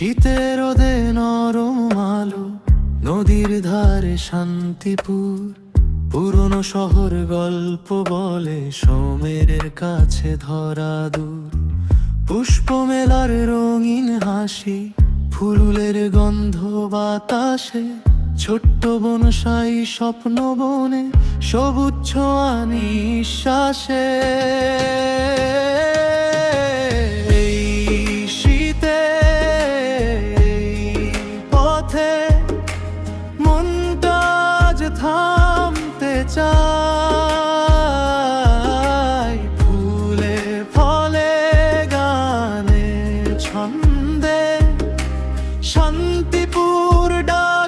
শীতের রোদে নরম আলো, নদীর ধারে শান্তিপুর। পুরনো শহর গল্প বলে, সোমেরের কাছে ধরা দূর। পুষ্প মেলার রঙিন হাসি ফুলের গন্ধ বাতাসে। ছোট্ট বনসাই স্বপ্ন বনে, সবুজ নিঃশ্বাসে। থামতে চাই ফুলে ফলে গানে ছন্দে শান্তিপুর ডাক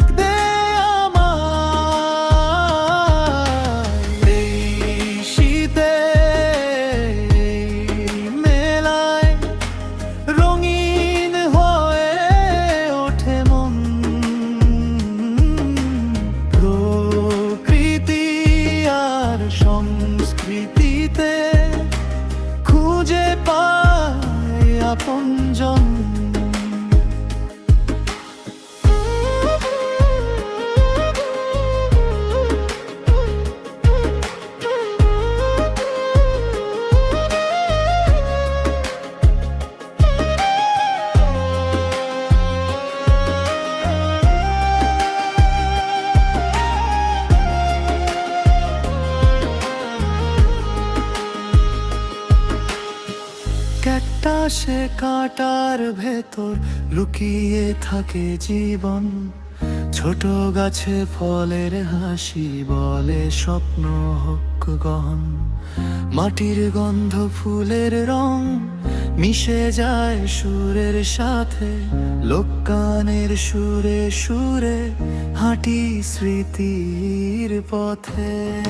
碰撞。আপনজন ক্যাকটাসে কাটার ভেতর লুকিয়ে থাকে জীবন। ছোট গাছে ফলের হাসি বলে স্বপ্ন হোক গহন। মাটির গন্ধ ফুলের রং মিশে যায় সুরের সাথে। লোকানের সুরে সুরে হাঁটি স্মৃতির পথে।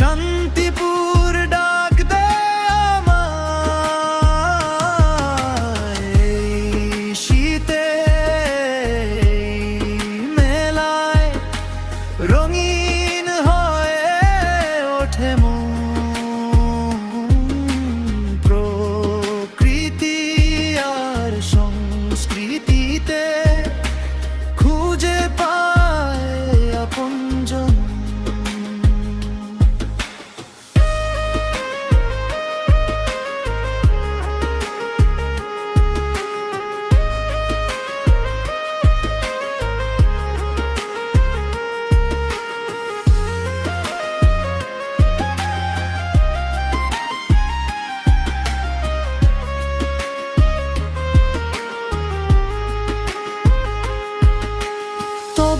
শান্তিপুর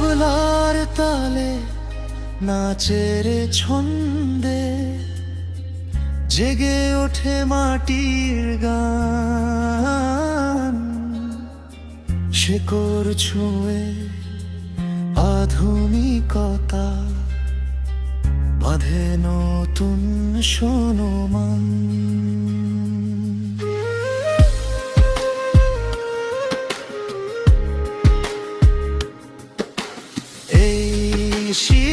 তবলার তালে নাচের ছন্দে জেগে ওঠে মাটির গান। শেকর ছুঁয়ে আধুনিকতা বাঁধে নতুন সোনমান। she